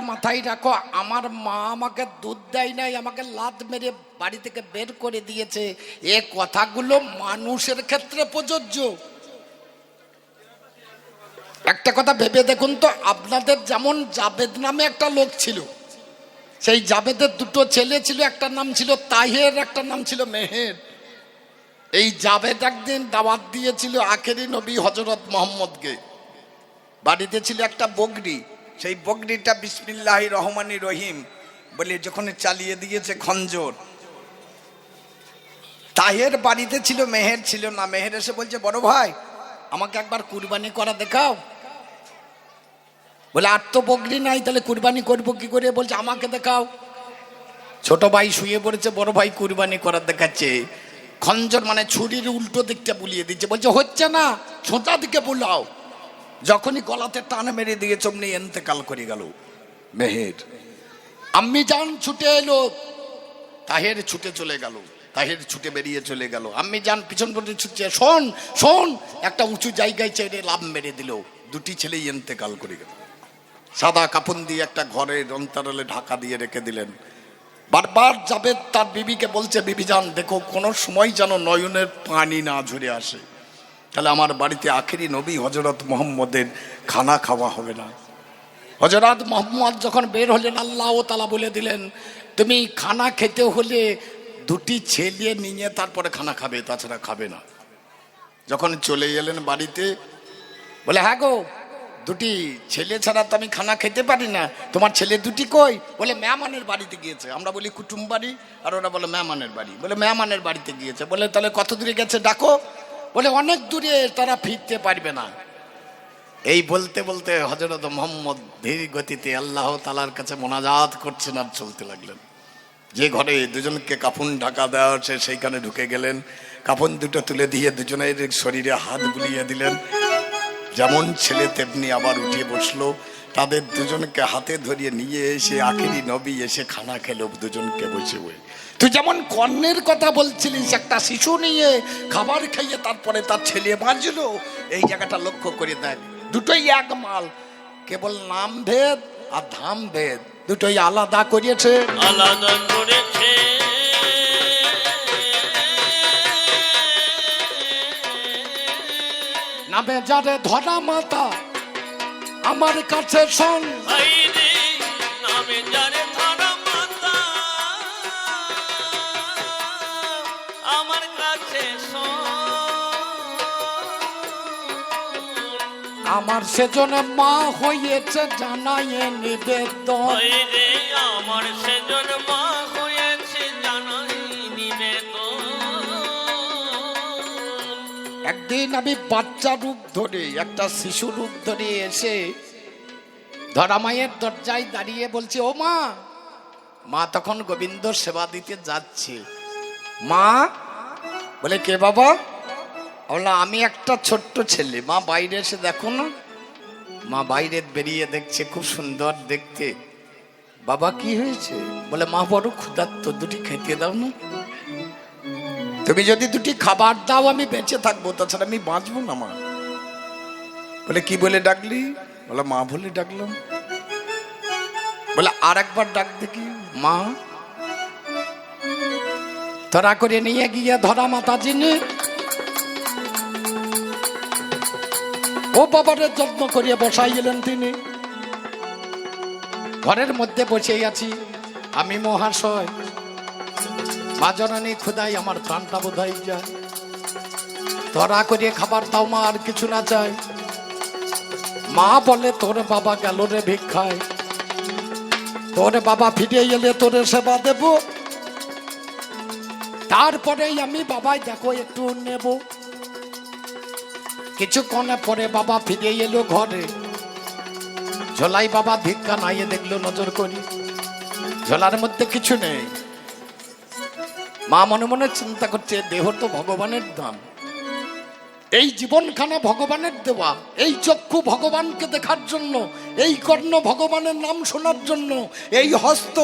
মাথায় রাখো, আমার মা আমাকে দুধ দেয় নাই, আমাকে লাত মেরে বাড়ি থেকে বের করে দিয়েছে। এ কথাগুলো মানুষের ক্ষেত্রে প্রযোজ্য। একটা কথা ভেবে দেখুন তো, আপনাদের যেমন জাবেদ নামে একটা লোক ছিল, সেই জাবেদের দুটো ছেলে ছিল, একটা নাম ছিল তাহের, একটা নাম ছিল মেহের। এই জাবেদ একদিন দাওয়াত দিয়েছিল আখেরি নবী হজরত মোহাম্মদকে। বাড়িতে ছিল একটা বগরি। সেই বগরিটা বিসমিল্লাহ রহমানি রহিম বলে যখন চালিয়ে দিয়েছে খঞ্জর। তাহের বাড়িতে ছিল, মেহের ছিল না। মেহের এসে বলছে, বড় ভাই, আমাকে একবার কুরবানি করা দেখাও। বলে, আর তো বগরি নাই, তাহলে কুরবানি করব কি করে? বলছে, আমাকে দেখাও। ছোট ভাই শুয়ে পড়েছে, বড় ভাই কুরবানি করা দেখাচ্ছে। খঞ্জর মানে ছুরির উল্টো দিকটা বুলিয়ে দিচ্ছে। বলছে, হচ্ছে না সোজা দিকে বুলাও। যখনই গলাতে টান মেরে দিয়ে চমনি এন্তেকাল করে গেল। মেহের, আম্মি যান, ছুটে এলো। তাহের ছুটে চলে গেল। তাহের ছুটে বেরিয়ে চলে গেল। আম্মি যান, পিছন পর্যন্ত ছুটছে। শোন শোন! একটা উঁচু জায়গায় চেড়ে লাভ মেরে দিল। দুটি ছেলেই এন্তেকাল করে গেল। সাদা কাপড় দিয়ে একটা ঘরের অন্তরালে ঢাকা দিয়ে রেখে দিলেন। বারবার যাবে তার বিবিকে বলছে, বিবি যান, দেখো কোনো সময় যেন নয়নের পানি না ঝরে আসে তাহলে আমার বাড়িতে আখেরি নবী হজরত মোহাম্মদের খানা খাওয়া হবে না। হজরত মোহাম্মদ যখন বের হলেন, আল্লাহ তালা বলে দিলেন, তুমি খানা খেতে হলে দুটি ছেলে নিয়ে তারপরে খানা খাবে, তাছাড়া খাবে না। যখন চলে এলেন বাড়িতে, বলে হ্যাঁ গো, দুটি ছেলে ছাড়া তো আমি খানা খেতে পারি না। তোমার ছেলে দুটি কই? বলে, মেহমানের বাড়িতে গিয়েছে। আমরা বলি, কুটুম বাড়ি? আর ওরা বলে, মেহমানের বাড়ি। বলে, মেহমানের বাড়িতে গিয়েছে। বলে, তাহলে কত দূরে গেছে? ডাকো। বলে অনেক দূরে তারা ফিরতে পারবে না। এই বলতে বলতে হজরত মোহাম্মদ ধীর গতিতে আল্লাহ তালার কাছে মোনাজাত করছেন আর চলতে লাগলেন। যে ঘরে দুজনকে কাফন ঢাকা দেওয়া হচ্ছে সেইখানে ঢুকে গেলেন। কাফন দুটো তুলে দিয়ে দুজনের শরীরে হাত বুলিয়ে দিলেন। যেমন ছেলে তেমনি আবার উঠে বসল। তাদের দুজনকে হাতে ধরিয়ে নিয়ে এসে আখেরি নবী এসে খানা খেলো, দুজনকে বসে বসে। তুই যেমন কর্ণের কথা বলছিলিস একটা শিশু নিয়ে খাবার খাইয়ে তারপরে তার ছেলে বাঁচলো এই জায়গাটা লক্ষ্য করে দেখ। দুটোই এক মাল কেবল নাম ভেদ আর ধাম ভেদ দুটোই আলাদা করিয়েছে আলাদা করেছে। নামে যারে ধরা মাতা আমার কাছে শোন। নামে যারে আমার সেজনে মা হয়েছে জানাইয়ে নিবেদন। আমার সেজন মা হয়েছে জানাই নিবেদন। একদিন আমি বাচ্চা রূপ ধরে একটা শিশু রূপ ধরে এসে ধরা মায়ের দরজায় দাঁড়িয়ে বলছে ও মা মা তখন গোবিন্দ সেবা দিতে যাচ্ছে। মা বলে কে বাবা? বললাম আমি একটা ছোট্ট ছেলে। মা বাইরে এসে দেখো না। মা বাইরে বেরিয়ে দেখছে, খুব সুন্দর দেখতে। বাবা, কি হয়েছে? বলে, মা, বড় ক্ষুধার্ত, দুটি খেতে দাও না। তুমি যদি দুটি খাবার দাও, আমি বেঁচে থাকব। তাছাড়া আমি বাঁচবো না, মা। বলে, কি বলে ডাকলি? বলে, মা বলে ডাকলাম। বলে আর একবার ডাক দেখি, মা। ধরা করে নিয়ে গিয়ে ধরা মাতা যিনি ও বাবারের যত্ন করিয়ে বসাই এলেন তিনি। ঘরের মধ্যে বসেই আছি। আমি মহাশয়। মা জননী খুদাই আমার প্রাণটা বোধহয় যায়। ধরা করিয়ে খাবার তাও মা আর কিছু না চাই মা বলে, তোর বাবা গেল রে ভিক্ষায়। তোর বাবা ফিরে এলে তোর সেবা দেব। তারপরেই আমি বাবাই দেখো, একটু নেব। কিছুক্ষণে পরে বাবা ফিরে এলো ঘরে। ঝোলাই বাবা ভিক্ষা নাইয়ে দেখল, নজর করি। ঝোলার মধ্যে কিছু নেই। মা মনে মনে চিন্তা করছে, দেহ তো ভগবানের দান। এই জীবনখানা ভগবানের দেওয়া, এই চক্ষু ভগবানকে দেখার জন্য, এই কর্ণ ভগবানের নাম শোনার জন্য, এই হস্ত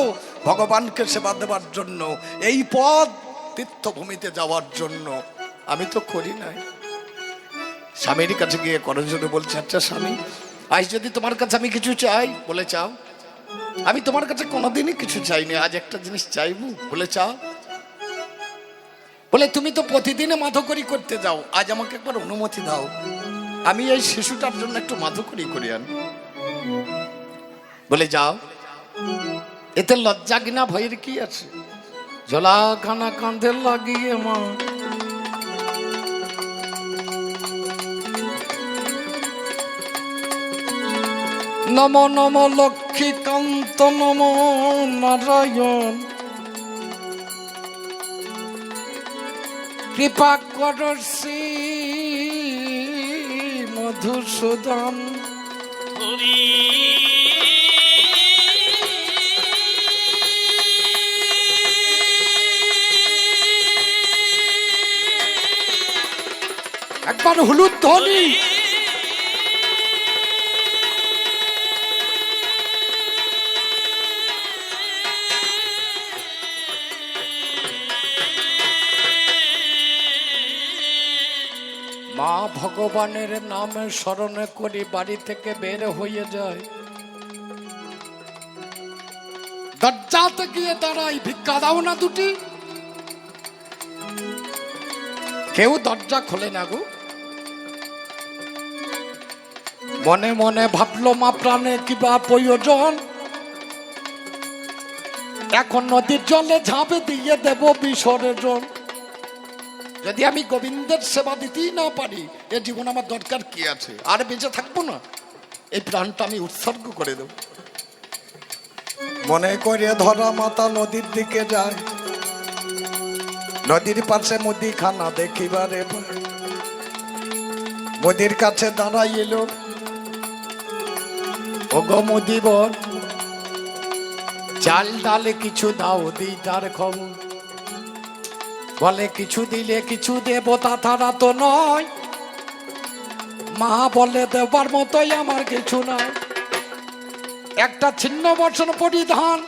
ভগবানকে সেবা দেওয়ার জন্য, এই পদ তীর্থভূমিতে যাওয়ার জন্য। আমি তো করি নাই। স্বামীর কাছে গিয়ে করার জন্য বলছে আচ্ছা স্বামী, আজ যদি তোমার কাছে আমি কিছু চাই, বলে চাও, আমি তোমার কাছে কোনোদিনই কিছু চাইনি, আজ একটা জিনিস চাইব, বলে চাও। বলে, তুমি তো প্রতিদিনে মাধকরি করতে যাও, আজ আমাকে একবার অনুমতি দাও, আমি এই শিশুটার জন্য একটু মাধকরি করি আনি। বলে, যাও। এতে লজ্জা কিনা ভয়ের কি আছে? ঝোলা খানা কাঁধে লাগিয়ে মা নম নম লক্ষ্মীকান্ত নম নারায়ণ। কৃপা কর মধুসূদন। একবার হলুদ ধ্বনি। ভগবানের নামে স্মরণে করি, বাড়ি থেকে বের হয়ে যায় দরজাতে গিয়ে দাঁড়াই, ভিক্ষা দাও না দুটি। কেউ দরজা খোলে না গো। মনে মনে ভাবলো, মা প্রাণে কিবা প্রয়োজন? এখন নদীর জলে ঝাঁপে দিয়ে দেব বিসর্জন। যদি আমি গোবিন্দের সেবা দিতেই না পারি, এ জীবন আমার দরকার কি আছে? আর বেঁচে থাকব না? এই প্রাণটা আমি উৎসর্গ করে দেব। মনে করে ধরা মাতা নদীর দিকে যায়। নদীর পাশে মুদিখানা দেখিবারে। মোদির কাছে দাঁড়াইল ওগো মুদিবর, চাল ডালে কিছু দাও দিই তার খবর। বলে কিছু দিলে কিছু দেব তাছাড়া তো নয়। মা বলে, দেবার মতোই আমার কিছু নাই। একটা ছিন্ন বর্ষণ পরিধান।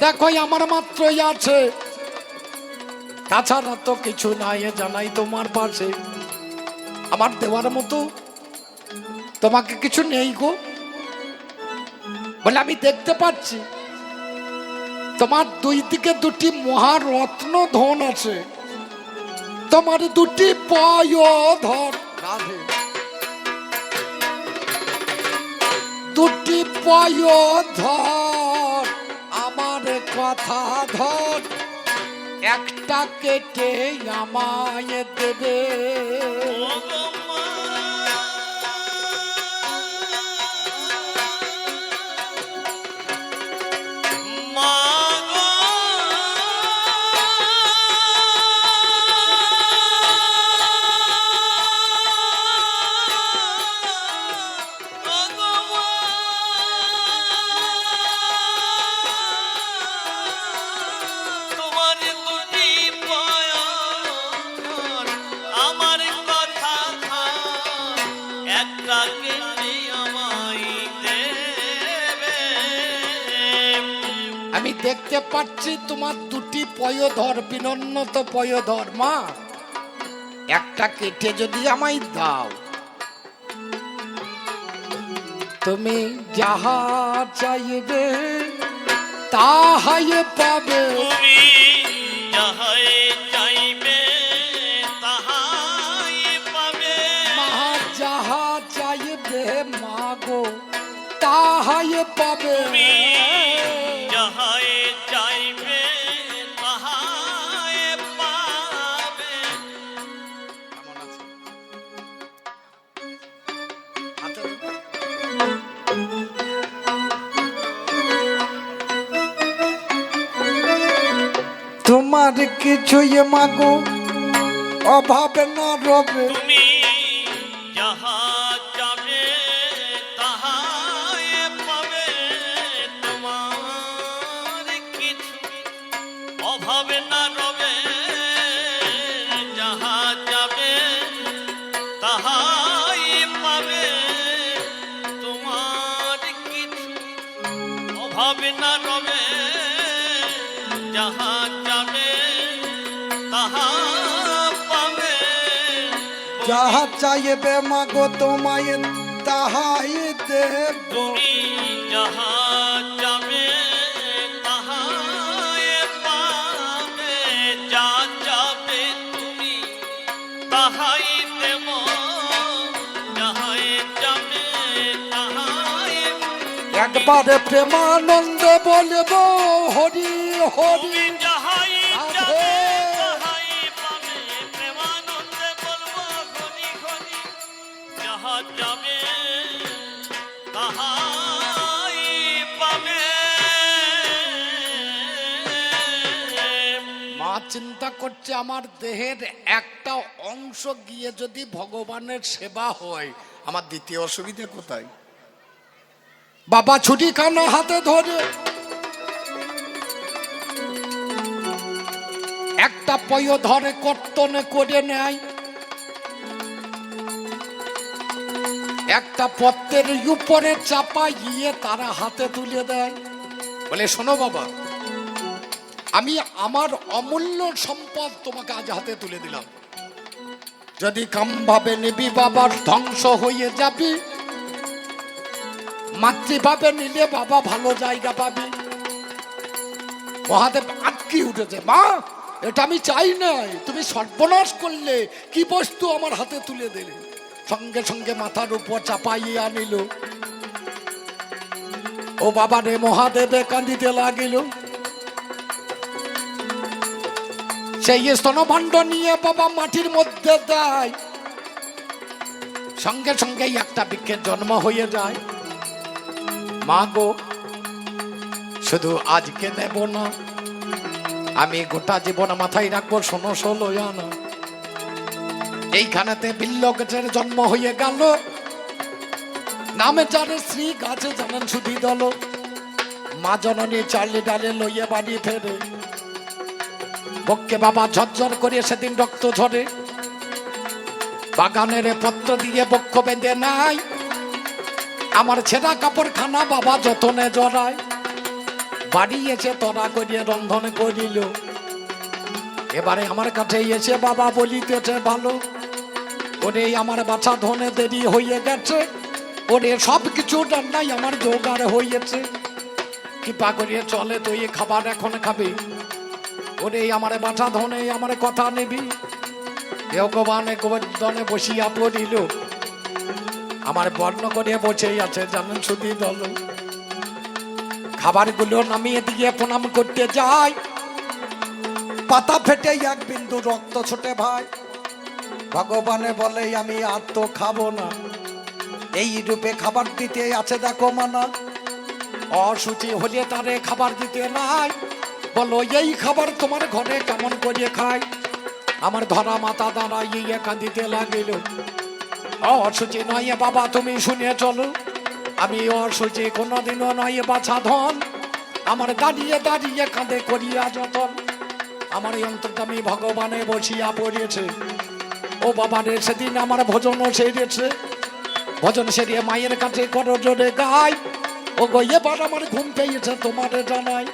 দেখো আমার মাত্রই আছে। তাছাড়া তো কিছু নাই জানাই তোমার পাশে। আমার দেওয়ার মতো তোমাকে কিছু নেই গো। বলে, আমি দেখতে পাচ্ছি। তোমার দুই দিকে দুটি মহারত্ন ধন আছে। তোমার দুটি পায় ধর রাধে। দুটি পায় ধর আমার কথা ধর। একটা কেটে আমায় দেবে। দেখতে তোমার দুটি পয়ধর বিনন্নত পয়ধর মা। একটা কেটে যদি আমায় দাও। তুমি যাহা চাইবে তাহাই পাবে। তুমি যাহাই চাইবে তাহাই পাবে। মা যাহা চাইবে মাগো তাহাই পাবে। তোমার কিছুই মাগো, অভাব না রবে। তুমি যাহা চাবে, তাহাই পাবে। তোমার কিছু অভাবে না রবে। যাহা যাবে তাহাই পাবে। তোমার কিছু অভাবে না রবে। যাহা যাহা চাইবে মাগো তোমায় তাহাই দেব যাহা যাহাই প্রেমানন্দ বলব হরি হরি। করছে, আমার দেহের একটা অংশ গিয়ে যদি ভগবানের সেবা হয়, আমার দ্বিতীয় অসুবিধে কোথায়? বাবা ছুটি খানা হাতে ধরে। একটা পয় ধরে কর্তনে করে নেয়। একটা পত্রের উপরে চাপা গিয়ে তারা হাতে তুলে দেয়। বলে, শোনো বাবা আমি আমার অমূল্য সম্পদ তোমাকে আজ হাতে তুলে দিলাম। যদি কামভাবে নিবি বাবার ধ্বংস হয়ে যাবি, মাতৃভাবে নিলে বাবা ভালো জায়গা পাবি। মহাদেব, আটকি উঠেছে, মা, এটা আমি চাই নাই, তুমি সর্বনাশ করলে, কি বস্তু আমার হাতে তুলে দিলে? সঙ্গে সঙ্গে মাথার উপর চাপাইয়ে নিল ও বাবা রে, মহাদেবে কাঁদিতে লাগিল। সেই স্তনভাণ্ড নিয়ে বাবা মাটির মধ্যে দেয় সঙ্গে একটা বৃক্ষের জন্ম হয়ে যায়। মা গো, শুধু আজকে নেব না, আমি গোটা জীবন মাথায় রাখব, শোনো ষোলো আনা এইখানেতে বিল্ল গাছের জন্ম হয়ে গেল। নামে চারে শ্রী গাছে জানেন সুধি দল মা জননী চার্লি ডালে লইয়ে বাড়ি ফেরে। বক্কে বাবা ঝরঝর করে সেদিন রক্ত ঝরে। বাগানের পত্র দিয়ে বক্ষ বেঁধে নাই আমার ছেঁড়া কাপড় খানা বাবা যতনে জড়ায়। বাড়ি এসে তরা করিয়ে রন্ধন করিল। এবারে আমার কাছে এসে বাবা বলিতেছে ভালো ওরে আমার বাছা ধনে দেরি হয়ে গেছে। ওরে সব কিছু রান্নাই আমার জোগাড় হয়েছে কৃপা করিয়ে চলে, তুই খাবার এখন খাবি। ওরে আমার বাছা ধনে, আমার কথা নিবি। ভগবানে গোবর্ধনে বসিয়া পড়িল। আমার বর্ণ করে বসে আছে, জানেন শুধু দল। খাবারগুলো নামিয়ে দিয়ে প্রণাম করতে যায় পাতা ফেটে এক বিন্দু রক্ত ছোটে ভাই। ভগবানে বলে, আমি আর তো খাব না। এই রূপে খাবার দিতে আছে দেখো মানা। অসুচি হলে তারে খাবার দিতে নাই। বলো, এই খাবার তোমার ঘরে কেমন করে খায় আমার ধরা মাথা দাঁড়াইয়ে কাঁদিতে লাগিল। অসুচি নয় বাবা, তুমি শুনে চলো। আমি অসুচি কোনোদিনও নয় বাছা ধন। আমার দাঁড়িয়ে দাঁড়িয়ে কাঁধে করিয়া যতন। আমার অন্তর্দামী ভগবানে বসিয়া পড়েছে। ও বাবা রে, সেদিন আমার ভোজনও সেরেছে। ভজন সেরিয়ে মায়ের কাছে করো জোরে গাই। ও গো এবার আমার ঘুম পেয়েছে তোমারে জানাই।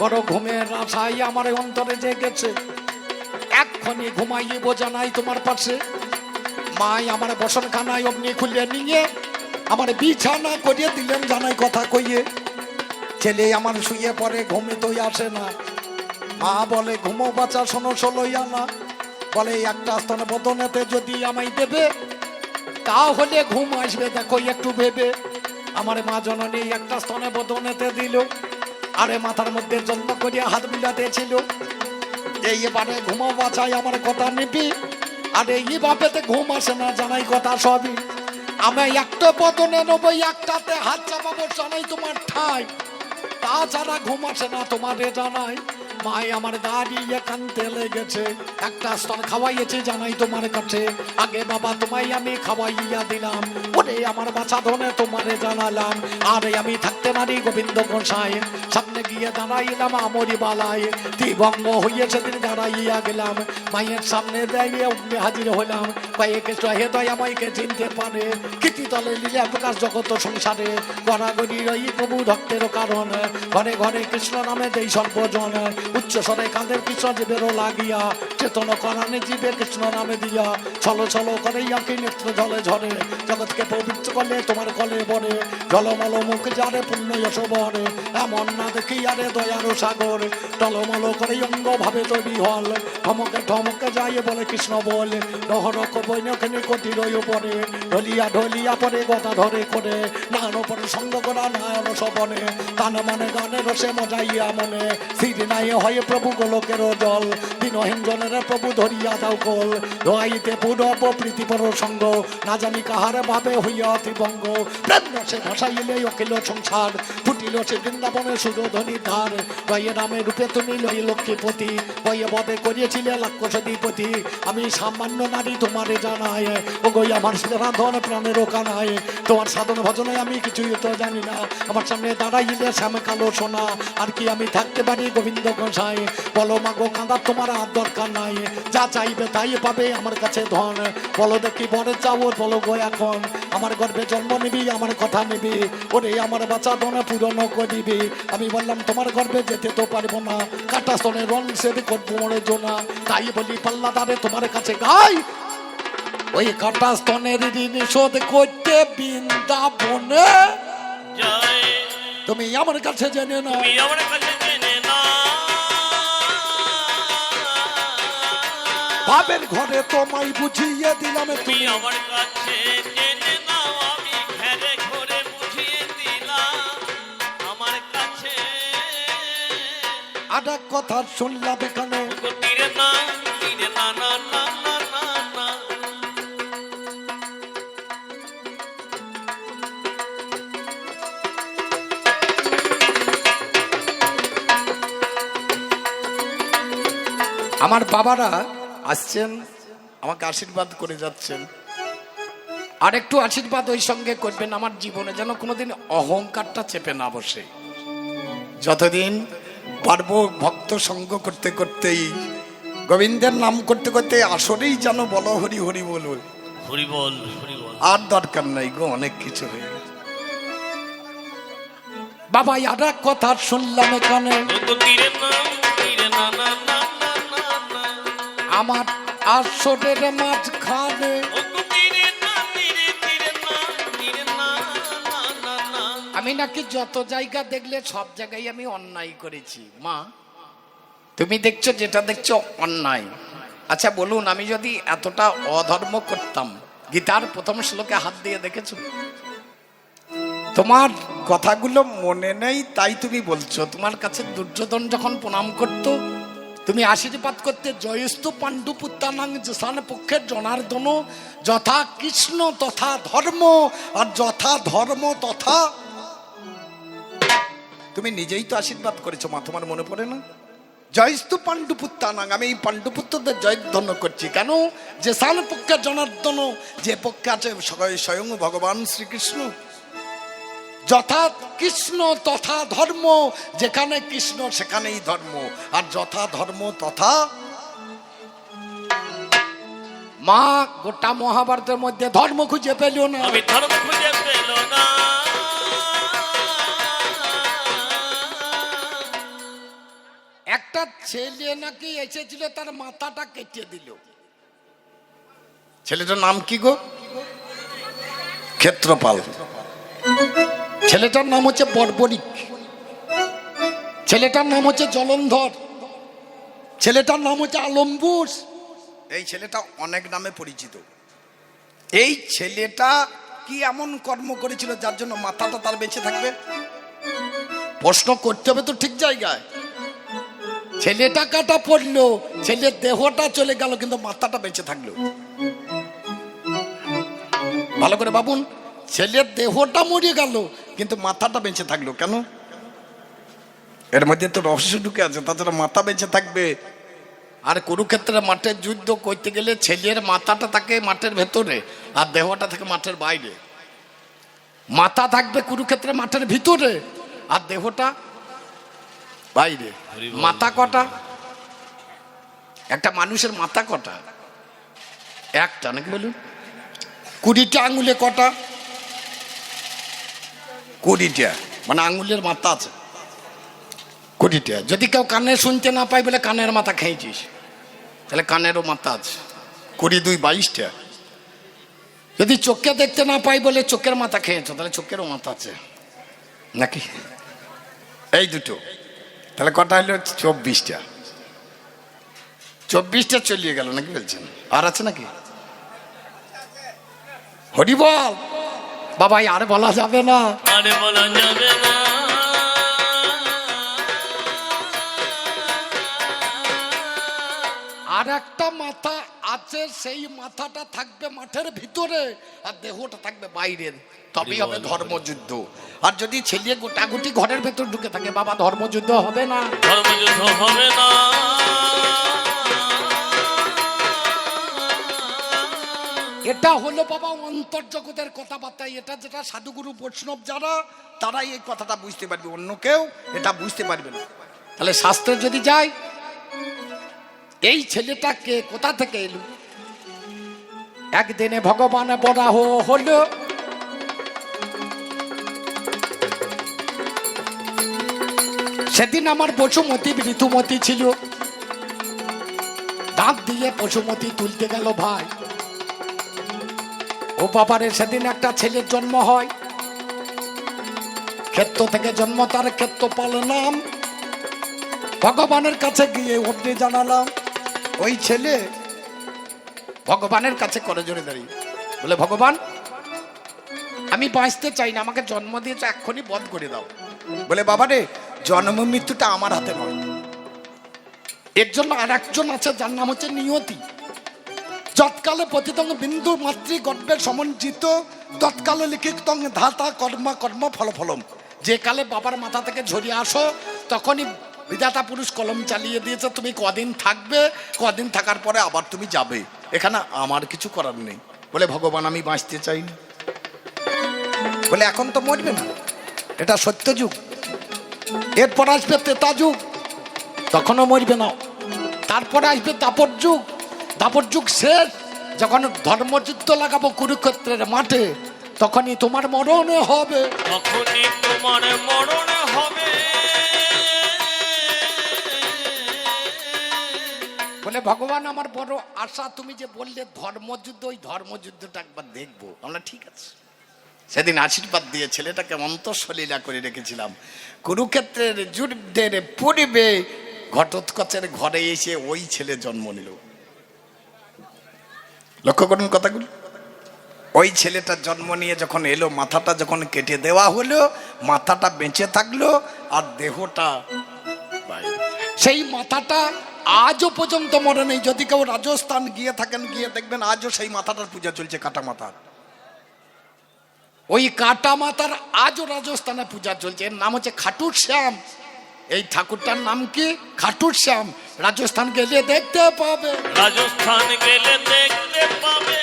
বড় ঘুমের আশাই আমার অন্তরে জেগেছে। এক্ষণি ঘুমাইব জানাই তোমার পাশে। মাই আমার বসন খানায় অগ্নি খুলে নিয়ে আমার বিছানা করিয়ে দিলেন জানাই কথা কইয়ে। ছেলে আমার শুয়ে পরে ঘুমে তো আসে না। মা বলে, ঘুমো বাচ্চা শোনো, ষোলোই আনা। বলে, একটা স্তন বদনেতে যদি আমায় দেবে, তাহলে ঘুম আসবে, দেখো, একটু ভেবে। আমার মা জননী একটা স্তনে বদনেতে দিল। আরে মাথার মধ্যে জন্ম করিয়া হাত মিলাতে ছিল এই এবারে ঘুমো বাঁচাই আমার কথা নিবি। আরে এই বাপেতে ঘুম আসে না জানাই কথা সবই। আমি একটা পতনে নেব একটাতে হাত চাপাবো জানাই তোমার ঠাই। তাছাড়া ঘুম আসে না তোমারে জানাই। মাই আমার দাঁড়িয়ে কানতে লেগেছে। একটা স্তর খাওয়াইয়েছি জানাই তোমার কাছে। আগে বাবা তোমায় আমি খাওয়াইয়া দিলাম। ওরে আমার বাছা ধনে তোমারে জানালাম। আরে আমি থাকতে নারী গোবিন্দ গোসাই। সামনে গিয়ে দাঁড়াইলাম আমরি বালায়। দিবঙ্গ হইয়ে সেদিন দাঁড়াইয়া গেলাম। মায়ের সামনে দাঁড়িয়ে অগ্নি হাজির হলাম। কয়েক হে দয় আমাকে চিনতে পারে। কীর্তি তলে লীলা প্রকাশ জগত সংসারে। গড়াগড়ি রই প্রভু ভক্তের কারণ। ঘরে ঘরে কৃষ্ণ নামে দেই সর্বজন। উচ্চ স্বরে কাঁদের কৃষ্ণ জীবেরও লাগিয়া, চেতন করানে জীবে কৃষ্ণ নামে দিয়া। ছলো ছলো করে ইয়াকে নেত্র জলে ঝরে, জগৎকে পবিত্র করলে তোমার কলে বরে। জলমল মুখ যারে পুণ্য যশ বরে, এমন না দেখি আরে দয়ারো সাগর। টলমল করে অঙ্গ ভাবে তৈরি হল ঠমকে ঠমকে যায় বলে কৃষ্ণ বলে। নহরক বৈনখানে কটি রয় পরে, ঢলিয়া ঢলিয়া পরে গদা ধরে করে। নান পরে সঙ্গ করা নায়ন সবনে তান মানে গানে রসে মজাইয়া মনে। স্থির নাই হয় প্রভু গোলকের জল দিনহীন জনের প্রভু ধরিয়া দাও কল। দোয়াইতে পুরব প্রীতি পর সঙ্গ না জানি কাহার ভাবে হইয়া ত্রিভঙ্গ। প্রেম রসে ভাসাইলে অখিল সংসার। ফুটিল সে বৃন্দাবনে সুরধ্বনি ধার। রয়ে নামে রূপে তুমি লই লক্ষ্মীপতি। বয়ে বদে করিয়েছিলে লাক্ষসদীপতি আমি সামান্য নারী তোমারে জানায়। ও গই আমার রাধন প্রাণের কানায়। তোমার সাধন ভজনে আমি কিছুই তো জানি না। আমার সামনে দাঁড়াইলে শ্যাম কালো সোনা। আর কি আমি থাকতে পারি গোবিন্দ গোসাই বলো মাগো কাঁদার তোমার আর দরকার নাই। যা চাইবে তাই পাবে আমার কাছে ধন। বলো দেখি বরে চাও বলো গো এখন আমার গর্ভে জন্ম নিবি আমার কথা নিবি। ওরে আমার বাচ্চা দনে পূরণ করিবি আমি বললাম তোমার গর্ভে যেতে তো পারব না। কাটা স্তনে রং সেদ করব মরে জোনা তাই বলি পাল্লা দাঁড়ে তোমার কাছে গাই। ওই কাটা স্তনের ঋণ শোধ করতে বৃন্দাবনে। জয়। তুমি আমার কাছে জেনে না তুমি আমার কাছে ভাবের ঘরে তোমায় বুঝিয়ে দিলাম। তুমি আমার কাছে জেনে নাও আমি ঘরে ঘরে বুঝিয়ে দিলাম। আমার কাছে এক কথা শুনলাম এখানে। তীরে না তীরে না না না না না না। আমার বাবারা আসছেন আমাকে আশীর্বাদ করে যাচ্ছেন। আর একটু আশীর্বাদ ওই সঙ্গে করবেন আমার জীবনে যেন কোনোদিন অহংকারটা চেপে না বসে। যতদিন পারব ভক্ত সঙ্গ করতে করতেই গোবিন্দের নাম করতে করতে আসরেই যেন বলো হরি হরি বলো। বল হরি বল। আর দরকার নাই গো অনেক কিছু হয়ে গেছে। বাবা আর এক কথা শুনলাম এখানে। আমার না না না না আমি নাকি যত জায়গা দেখলে সব জায়গায় আমি অন্যায় করেছি। মা, তুমি দেখছ যেটা দেখছ অন্যায়। আচ্ছা বলুন, আমি যদি এতটা অধর্ম করতাম, গীতার প্রথম শ্লোকে হাত দিয়ে দেখেছ? তোমার কথাগুলো মনে নেই, তাই তুমি বলছো। তোমার কাছে দুর্যোধন যখন প্রণাম করতো তুমি আশীর্বাদ করতে জয়স্তু পাণ্ডু পুত্রানাং যেসান পক্ষের জনার্দন। যথা কৃষ্ণ তথা ধর্ম, আর যথা ধর্ম তথা তুমি নিজেই তো আশীর্বাদ করেছ, মা, তোমার মনে পড়ে না? জয়স্তু পাণ্ডুপুত্রানাং আমি এই পাণ্ডুপুত্রদের জয়ধ্বন্য করছি। কেন? যে সান পক্ষে জনার্দন, যে পক্ষে আছে স্বয়ং ভগবান শ্রীকৃষ্ণ। যথা কৃষ্ণ তথা ধর্ম যেখানে কৃষ্ণ সেখানেই ধর্ম আর যথা ধর্ম তথা মা গোটা মহাভারতের মধ্যে ধর্ম খুঁজে পেল না। আমি ধর্ম খুঁজে পেল না। একটা ছেলে নাকি এসেছিল তার মাথাটা কেটে দিল। ছেলেটার নাম কি গো? ক্ষেত্রপাল। ছেলেটার নাম হচ্ছে বর্বরিক। ছেলেটার নাম হচ্ছে জলন্ধর। ছেলেটার নাম হচ্ছে আলম্বুস এই ছেলেটা অনেক নামে পরিচিত। এই ছেলেটা কি এমন কর্ম করেছিল যার জন্য মাথাটা তার বেঁচে থাকবে? প্রশ্ন করতে হবে তো ঠিক জায়গায়। ছেলেটা কাটা পড়ল ছেলের দেহটা চলে গেল কিন্তু মাথাটা বেঁচে থাকল। ভালো করে ভাবুন ছেলের দেহটা মরে গেল কিন্তু মাথাটা বেঁচে থাকল কেন? এর মধ্যে তো রহস্য ঢুকে আছে তাছাড়া মাথা বেঁচে থাকবে। আর কুরুক্ষেত্রে মাঠের যুদ্ধ করতে গেলে ছেলের মাথাটা থাকে মাঠের ভেতরে আর দেহটা থাকে মাঠের বাইরে। মাথা থাকবে কুরুক্ষেত্রে মাঠের ভিতরে আর দেহটা বাইরে। মাথা কটা? একটা মানুষের মাথা কটা? একটা নাকি বলুন? কুড়িটা আঙুলে কটা? কুড়িটা। মানে আঙুলের মাথা আছে। কুড়িটা। যদি কেউ কানে শুনতে না পাই বলে কানের মাথা খেয়েছিস। তাহলে কানেরও মাথা আছে। কুড়ি দুই বাইশটা। যদি চোখে দেখতে না পাই বলে চোখের মাথা খেয়েছো তাহলে চোখেরও মাথা আছে। নাকি? এই দুটো। তাহলে কটা হলো? চব্বিশটা। চব্বিশটা চলিয়ে গেল নাকি বলছেন? আর আছে নাকি? হরি বল বাবা আর বলা যাবে না। আরে বলা যাবে না। আর একটা মাথা আছে সেই মাথাটা থাকবে মাঠের ভিতরে আর দেহটা থাকবে বাইরের। তবেই হবে ধর্মযুদ্ধ। আর যদি ছেলে গোটাগুটি ঘরের ভেতর ঢুকে থাকে বাবা ধর্মযুদ্ধ হবে না। ধর্মযুদ্ধ হবে না। এটা হলো বাবা অন্তর্জগতের কথাবার্তা। এটা যেটা সাধুগুরু বৈষ্ণব যারা, তারাই এই কথাটা বুঝতে পারবে। অন্য কেউ এটা বুঝতে পারবে না। তাহলে শাস্ত্রে যদি যাই এই ছেলেটা কে কোথা থেকে এলো? একদিনে ভগবান বরাহ হলো, সেদিন আমার পশুমতি ঋতুমতি ছিল। দাঁত দিয়ে পশুমতি তুলতে গেল ভাই। ও বাবারে, সেদিন একটা ছেলের জন্ম হয়। ক্ষেত্র থেকে জন্ম, তার ক্ষেত্র পালনাম ভগবানের কাছে গিয়ে অগ্নি জানালাম। ওই ছেলে ভগবানের কাছে করে জোরে দাঁড়িয়ে। বলে, ভগবান, আমি বাঁচতে চাই না, আমাকে জন্ম দিয়েছে, এক্ষুনি বধ করে দাও। বলে বাবা রে জন্ম মৃত্যুটা আমার হাতে নয়। এর জন্য আর একজন আছে, যার নাম হচ্ছে নিয়তি। যৎকালে পতিতং বিন্দু মাতৃ গর্বে সমঞ্জিত, তৎকালে লিখিতং ধাতা কর্ম কর্ম ফল ফলম যে কালে বাবার মাথা থেকে ঝরিয়ে আসো, তখনই বিধাতা পুরুষ কলম চালিয়ে দিয়েছে, তুমি কদিন থাকবে, কদিন থাকার পরে আবার তুমি যাবে। এখানে আমার কিছু করার নেই। বলে, ভগবান, আমি বাঁচতে চাই বলে, এখন তো মরবে না। এটা সত্য যুগ। এরপর আসবে তেতা যুগ। তখনও মরবে না। তারপরে আসবে দাপর যুগ। দাপর যুগ শেষ যখন ধর্মযুদ্ধ লাগাবো কুরুক্ষেত্রের মাঠে তখনই তোমার মরণ হবে। তখনই তোমার মরণ হবে। বলে ভগবান আমার বড় আশা তুমি যে বললে ধর্মযুদ্ধ ওই ধর্মযুদ্ধটা একবার দেখব। আমরা ঠিক আছে। সেদিন আশীর্বাদ দিয়ে ছেলেটাকে অন্তঃসলীলা করে রেখেছিলাম। কুরুক্ষেত্রের যুদ্ধের পূর্বে ঘটোৎকচের ঘরে এসে ওই ছেলে জন্ম নিল। লক্ষ্য করুন কথাগুলো। ওই ছেলেটা জন্ম নিয়ে যখন এলো, মাথাটা যখন কেটে দেওয়া হলো, মাথাটা বেঁচে থাকল আর দেহটা সেই মাথাটা আজও পর্যন্ত মরে নেই। যদি কেউ রাজস্থান গিয়ে থাকেন, গিয়ে দেখবেন আজও সেই মাথাটার পূজা চলছে, কাটা মাথার। ওই কাটা মাতার আজও রাজস্থানে পূজা চলছে। এর নাম হচ্ছে খাটুর শ্যাম। এই ঠাকুরটার নাম কি? খাটুর শ্যাম। রাজস্থান গেলে দেখতে পাবে। রাজস্থান গেলে দেখতে পাবে।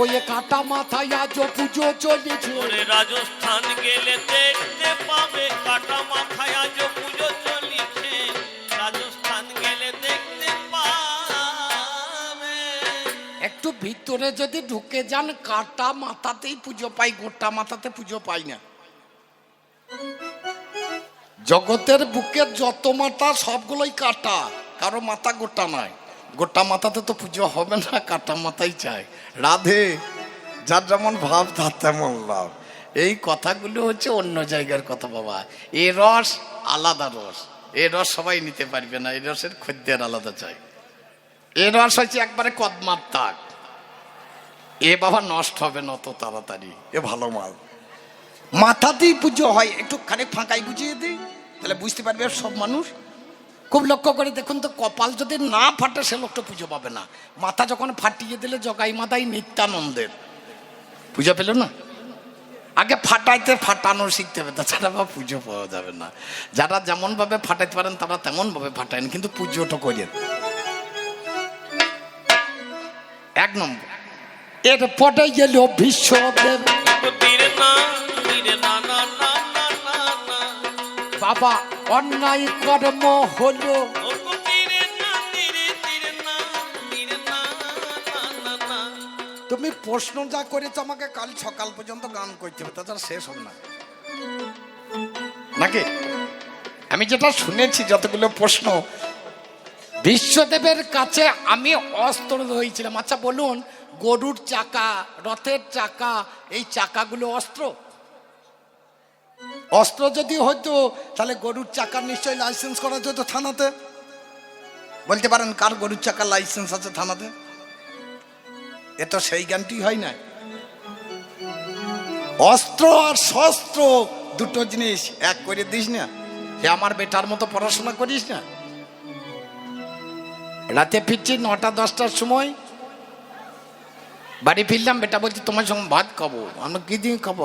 ওই কাটা মাথায় আজও পুজো চলেছে। রাজস্থান গেলে দেখতে পাবে কাটা মাথায় আজ পুজো চলিছে। রাজস্থান গেলে দেখতে পাবে। একটু ভিতরে যদি ঢুকে যান কাটা মাথাতেই পুজো পাই গোটা মাথাতে পুজো পাই না। জগতের বুকে যত মাথা সবগুলোই কাটা। কারও মাথা গোটা নয় গোটা মাথাতে তো পুজো হবে না, কাটা মাথাই চাই। রাধে, যার যেমন ভাব, তার তেমন লাভ। এই কথাগুলো হচ্ছে অন্য জায়গার কথা বাবা। এ রস আলাদা রস। এ রস সবাই নিতে পারবে না এই রসের খদ্দের আলাদা চাই। এ রস হচ্ছে একবারে কদমার তাক। এ বাবা নষ্ট হবে না অত তাড়াতাড়ি। এ ভালো মাল। মাথাতেই পুজো হয় একটু খানিক ফাঁকাই বুঝিয়ে দিই। তাহলে বুঝতে পারবে সব মানুষ? খুব লক্ষ্য করে দেখুন তো কপাল যদি না ফাটে সে লোকটা পুজো পাবে না। মাথা যখন ফাটিয়ে দিলে জগাই মাথায় নিত্যানন্দের। পুজো পেল না? আগে ফাটাইতে ফাটানো শিখতে হবে তাছাড়া বা পুজো পাওয়া যাবে না। যারা যেমন ভাবে ফাটাইতে পারেন তারা তেমন ভাবে ফাটায়েন কিন্তু পুজোটা করেন। এক নম্বর এরপরে গেল বিশ্বদেব। বাবা অন্যায় কর্ম হলো। তুমি প্রশ্ন যা করেছ আমাকে কাল সকাল পর্যন্ত গান করতে হবে তাছাড়া শেষ হবে না। নাকি? আমি যেটা শুনেছি যতগুলো প্রশ্ন বিশ্বদেবের কাছে আমি অস্ত্র হয়েছিলাম আচ্ছা বলুন গরুর চাকা রথের চাকা এই চাকাগুলো অস্ত্র? অস্ত্র যদি হতো তাহলে গরুর চাকার নিশ্চয়ই লাইসেন্স করা যেত থানাতে। বলতে পারেন, কার গরুর চাকার লাইসেন্স আছে থানাতে? এ তো সেই জ্ঞানটি হয় না অস্ত্র আর শস্ত্র দুটো জিনিস এক করে দিস না। সে আমার বেটার মতো পড়াশোনা করিস না। রাতে ফিরছি নটা, দশটার সময়। বাড়ি ফিরলাম, বেটা বলছি, তোমার সঙ্গে ভাত খাব। আমরা কি দিয়ে খাব?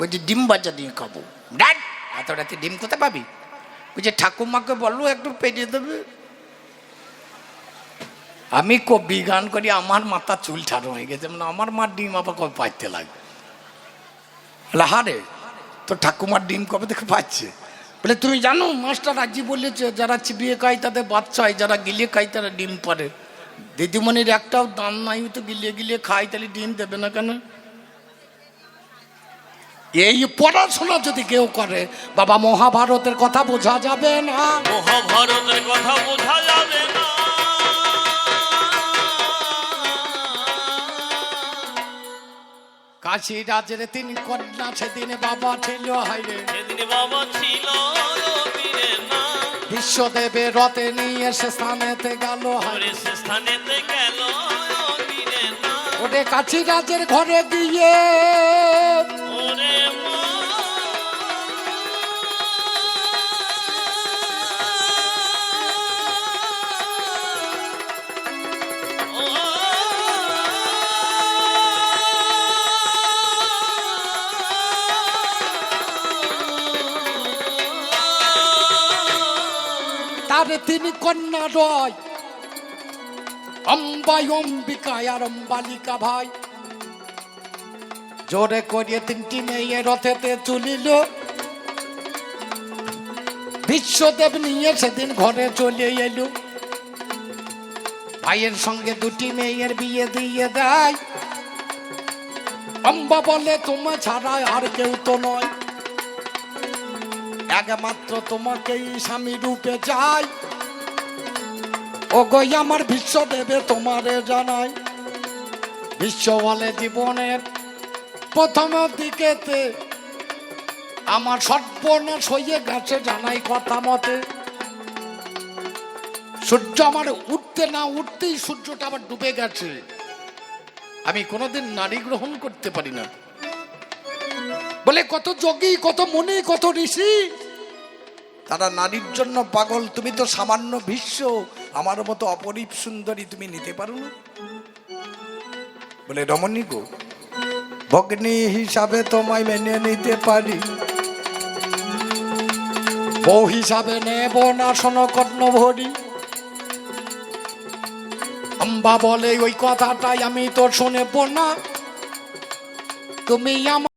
বলছি, ডিম বাজা দিয়ে খাব। ডাট এত রাতে ডিম কোথায় পাবি? বলছে, ঠাকুমাকে বলল একটু পেরিয়ে দেবে। আমি কবি গান করি, আমার মাথা চুল ছাড়ো হয়ে গেছে মানে আমার মার ডিম আবার কবে পাইতে লাগবে? বলে, হারে তো ঠাকুমার ডিম কবে থেকে পাচ্ছে? বলে, তুমি জানো, মাস্টার আজি বলেছে, যারা চিবিয়ে খায় তাদের বাচ্চা হয়, যারা গিলিয়ে খায় তারা ডিম পারে দিদিমণির একটাও দাম নাই তো গিলিয়ে গিলিয়ে খায়, তাহলে ডিম দেবে না কেন? এই পড়াশোনা যদি কেউ করে বাবা মহাভারতের কথা বোঝা যাবে না। মহাভারতের কথা বোঝা যাবে না। কাশী রাজের তিন কন্যা সেদিন বাবা ছিল হাইরে সেদিন বাবা ছিল বিশ্বদেবের রথে নিয়ে সে স্থানেতে গেল হাইরে সে স্থানেতে গেল ওরে রাজের ঘরে গিয়ে অম্বিকায় আর অম্বালিকা ভাই জোরে করিয়ে তিনটি মেয়ে রথেতে চলিল বিশ্বদেব নিয়ে সেদিন ঘরে চলে এলো ভাইয়ের সঙ্গে দুটি মেয়ের বিয়ে দিয়ে দেয় অম্বা বলে তোমার ছাড়া আর কেউ তো নয় একমাত্র তোমাকেই স্বামী রূপে চাই ও আমার বিশ্ব দেবে তোমারে জানাই বিশ্ব বলে জীবনের প্রথম দিকেতে আমার সর্বনাশ হয়ে গেছে জানাই কথা মতে। সূর্য আমার উঠতে না উঠতেই সূর্যটা আমার ডুবে গেছে। আমি কোনোদিন নারী গ্রহণ করতে পারি না। বলে কত যোগী, কত মুনি, কত ঋষি তারা নারীর জন্য পাগল, তুমি তো সামান্য ভীষ্ম। আমার মতো অপরীপ সুন্দরী তুমি নিতে পারো না। বলে, রমণী গো, ভগ্নী হিসাবে তোমায় মেনে নিতে পারি। বউ হিসাবে নেব না শোনো কর্ণ ভরি। আম্বা বলে, ওই কথাটাই আমি তো শুনেব না। তুমি আমার